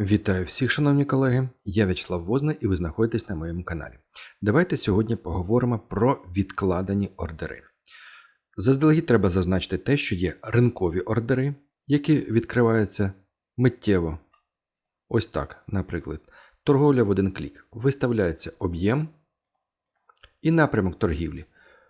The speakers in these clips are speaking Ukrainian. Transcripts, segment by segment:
Вітаю всіх, шановні колеги! Я В'ячеслав Возна і ви знаходитесь на моєму каналі. Давайте сьогодні поговоримо про відкладені ордери. Заздалегідь треба зазначити те, що є ринкові ордери, які відкриваються миттєво. Ось так, наприклад, торговля в один клік. Виставляється об'єм і напрямок торгівлі.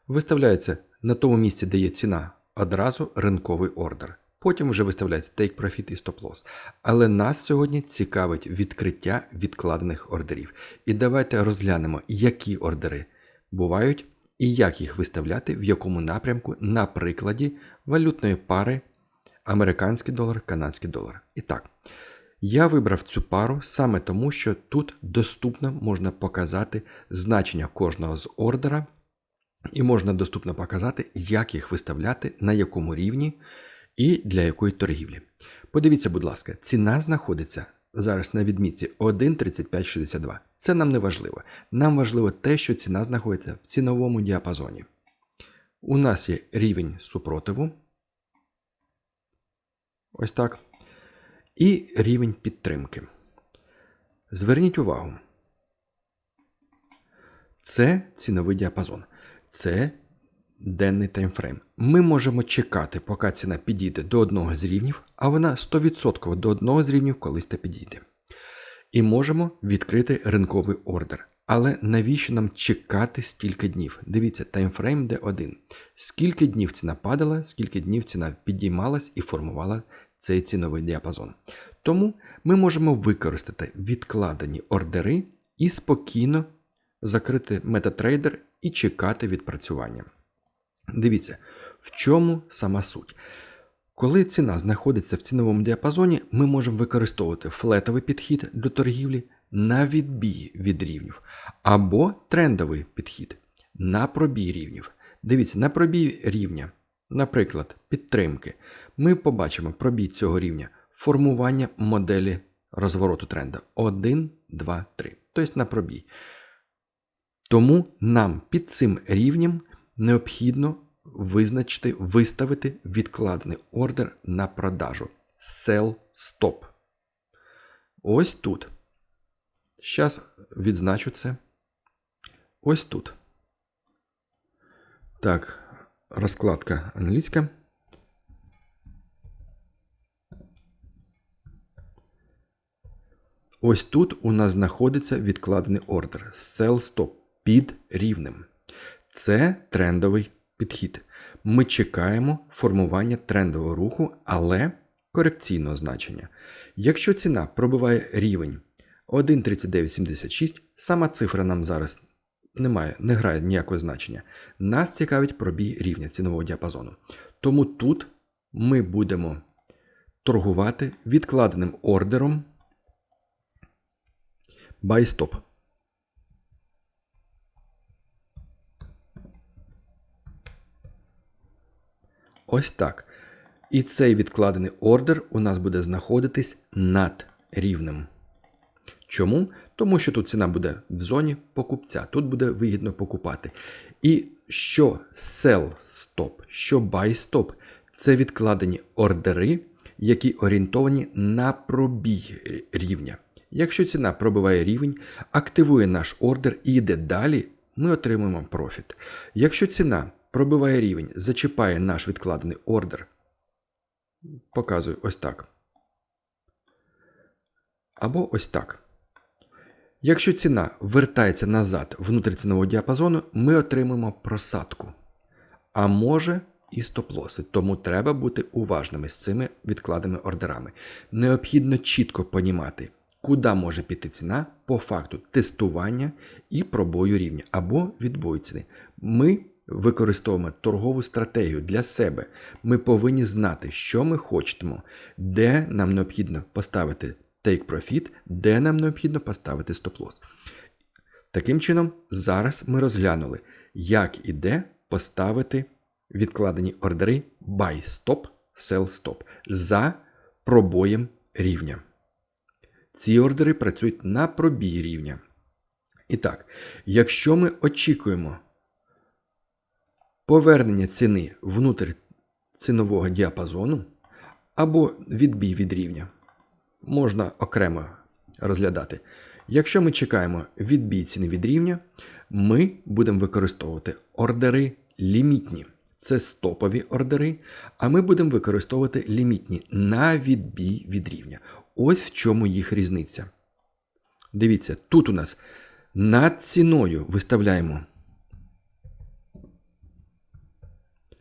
Виставляється на тому місці, де є ціна, одразу ринковий ордер. Потім вже виставляється Take Profit і Stop Loss. Але нас сьогодні цікавить відкриття відкладених ордерів. І давайте розглянемо, які ордери бувають і як їх виставляти, в якому напрямку на прикладі валютної пари американський долар, канадський долар. І так, я вибрав цю пару саме тому, що тут доступно можна показати значення кожного з ордера, і можна доступно показати, як їх виставляти, на якому рівні і для якої торгівлі. Подивіться, будь ласка, ціна знаходиться зараз на відмітці 1.3562. Це нам не важливо. Нам важливо те, що ціна знаходиться в ціновому діапазоні. У нас є рівень супротиву. Ось так. І рівень підтримки. Зверніть увагу. Це ціновий діапазон. Це денний таймфрейм. Ми можемо чекати, поки ціна підійде до одного з рівнів, а вона 100% до одного з рівнів колись та підійде. І можемо відкрити ринковий ордер. Але навіщо нам чекати стільки днів? Дивіться, таймфрейм де один. Скільки днів ціна падала, скільки днів ціна підіймалась і формувала цей ціновий діапазон. Тому ми можемо використати відкладені ордери і спокійно закрити MetaTrader і чекати відпрацювання. Дивіться, в чому сама суть. Коли ціна знаходиться в ціновому діапазоні, ми можемо використовувати флетовий підхід до торгівлі на відбій від рівнів, або трендовий підхід на пробій рівнів. Дивіться, на пробій рівня, наприклад, підтримки, ми побачимо пробій цього рівня формування моделі розвороту тренда 1, 2, 3. Тобто на пробій. Тому нам під цим рівнем необхідно визначити, виставити відкладений ордер на продажу. Sell Stop. Ось тут. Зараз відзначу це. Ось тут. Так, розкладка англійська. Ось тут у нас знаходиться відкладений ордер. Sell Stop під рівнем. Це трендовий підхід. Ми чекаємо формування трендового руху, але корекційного значення. Якщо ціна пробиває рівень 1.3976, сама цифра нам зараз немає, не грає ніякого значення. Нас цікавить пробій рівня цінового діапазону. Тому тут ми будемо торгувати відкладеним ордером buy stop. Ось так. І цей відкладений ордер у нас буде знаходитись над рівнем. Чому? Тому що тут ціна буде в зоні покупця, тут буде вигідно покупати. І що sell stop, що buy stop це відкладені ордери, які орієнтовані на пробій рівня. Якщо ціна пробиває рівень, активує наш ордер і йде далі, ми отримуємо профіт. Якщо ціна пробиває рівень, зачіпає наш відкладений ордер. Показую ось так. Або ось так. Якщо ціна вертається назад внутріцінового діапазону, ми отримаємо просадку. А може і стоп-лоси. Тому треба бути уважними з цими відкладеними ордерами. Необхідно чітко понімати, куди може піти ціна по факту тестування і пробою рівня або відбою ціни. Ми використовуємо торгову стратегію для себе. Ми повинні знати, що ми хочемо, де нам необхідно поставити take profit, де нам необхідно поставити стоп-лосс. Таким чином, зараз ми розглянули, як і де поставити відкладені ордери buy stop, sell stop за пробоєм рівня. Ці ордери працюють на пробій рівня. І так, якщо ми очікуємо повернення ціни внутрь цінового діапазону або відбій від рівня, можна окремо розглядати. Якщо ми чекаємо відбій ціни від рівня, ми будемо використовувати ордери лімітні. Це стопові ордери, а ми будемо використовувати лімітні на відбій від рівня. Ось в чому їх різниця. Дивіться, тут у нас над ціною виставляємо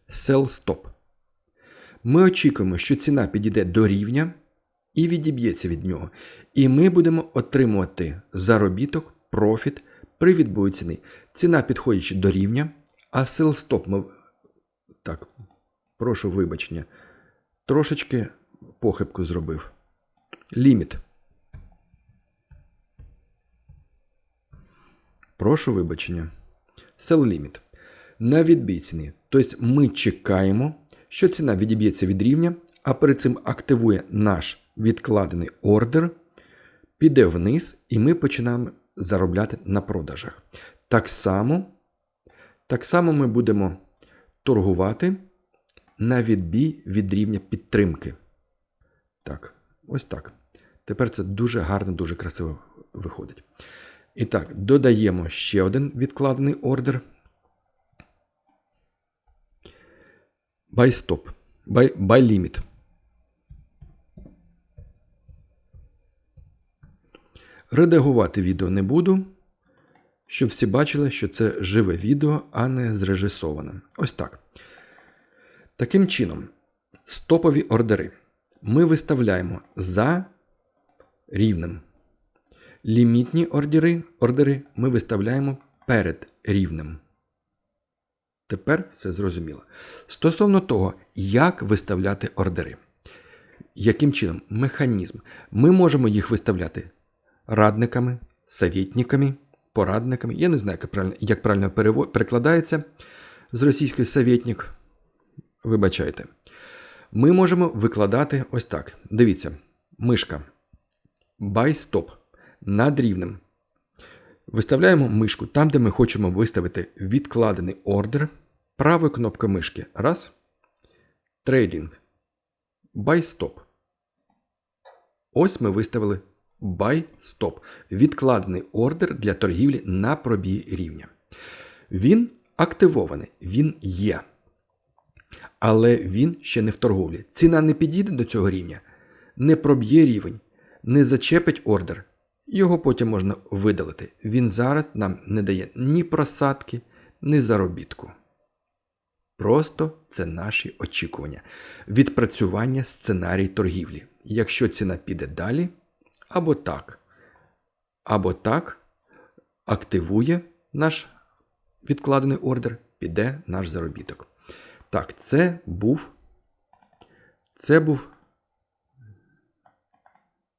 sell stop. Ми очікуємо, що ціна підійде до рівня і відіб'ється від нього. І ми будемо отримувати заробіток, профіт при відбою ціни. Ціна підходячи до рівня, а sell stop ми. Так, прошу вибачення. Трошечки похибку зробив. Ліміт. Прошу вибачення. Sell limit. На відбій ціни. Тобто ми чекаємо, що ціна відіб'ється від рівня, а перед цим активує наш відкладений ордер, піде вниз, і ми починаємо заробляти на продажах. Так само, так само ми будемо торгувати на відбій від рівня підтримки. Так, ось так. Тепер це дуже гарно, дуже красиво виходить. І так, додаємо ще один відкладений ордер. Buy stop. Buy, buy limit. Редагувати відео не буду, щоб всі бачили, що це живе відео, а не зрежисоване. Ось так. Таким чином, стопові ордери ми виставляємо за рівнем. Лімітні ордери, ордери ми виставляємо перед рівнем. Тепер все зрозуміло. Стосовно того, як виставляти ордери. Яким чином? Механізм. Ми можемо їх виставляти радниками, совєтниками, порадниками. Я не знаю, як правильно, як правильно перекладається з російської совєтник. Вибачайте. Ми можемо викладати ось так. Дивіться, мишка. Stop над рівнем. Виставляємо мишку там, де ми хочемо виставити відкладений ордер. Правою кнопкою мишки. Раз. Трейдинг. Buy stop. Ось ми виставили Buy Stop. Відкладений ордер для торгівлі на пробій рівня. Він активований, він є. Але він ще не в торговлі. Ціна не підійде до цього рівня, не проб'є рівень, не зачепить ордер. Його потім можна видалити. Він зараз нам не дає ні просадки, ні заробітку. Просто це наші очікування. Відпрацювання сценарій торгівлі. Якщо ціна піде далі, або так, або так, активує наш відкладений ордер, піде наш заробіток. Так, це був. Це був.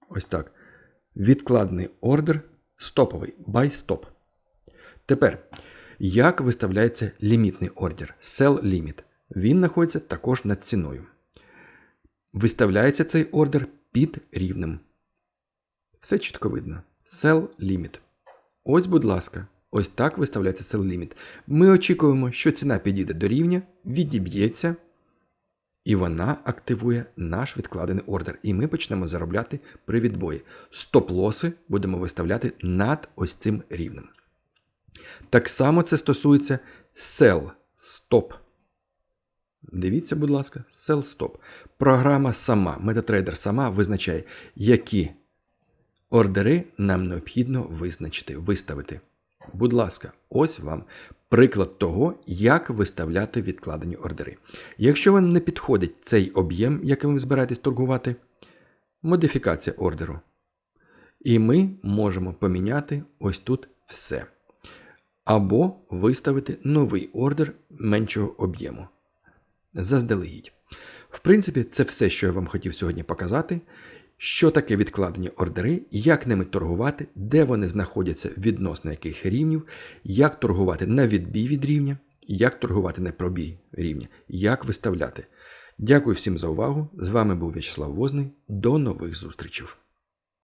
Ось так. Відкладений ордер стоповий. Buy stop. Тепер, як виставляється лімітний ордер? Sell limit. Він знаходиться також над ціною. Виставляється цей ордер під рівнем. Все чітко видно. Sell limit. Ось, будь ласка, ось так виставляється sell limit. Ми очікуємо, що ціна підійде до рівня, відіб'ється, і вона активує наш відкладений ордер. І ми почнемо заробляти при відбої. Стоп-лоси будемо виставляти над ось цим рівнем. Так само це стосується sell stop. Дивіться, будь ласка, sell stop. Програма сама, MetaTrader сама визначає, які ордери нам необхідно визначити, виставити. Будь ласка, ось вам приклад того, як виставляти відкладені ордери. Якщо вам не підходить цей об'єм, яким ви збираєтесь торгувати, модифікація ордеру. І ми можемо поміняти ось тут все. Або виставити новий ордер меншого об'єму. Заздалегідь. В принципі, це все, що я вам хотів сьогодні показати. Що таке відкладені ордери, як ними торгувати, де вони знаходяться відносно яких рівнів, як торгувати на відбій від рівня, як торгувати на пробій рівня, як виставляти. Дякую всім за увагу. З вами був В'ячеслав Возний. До нових зустрічей.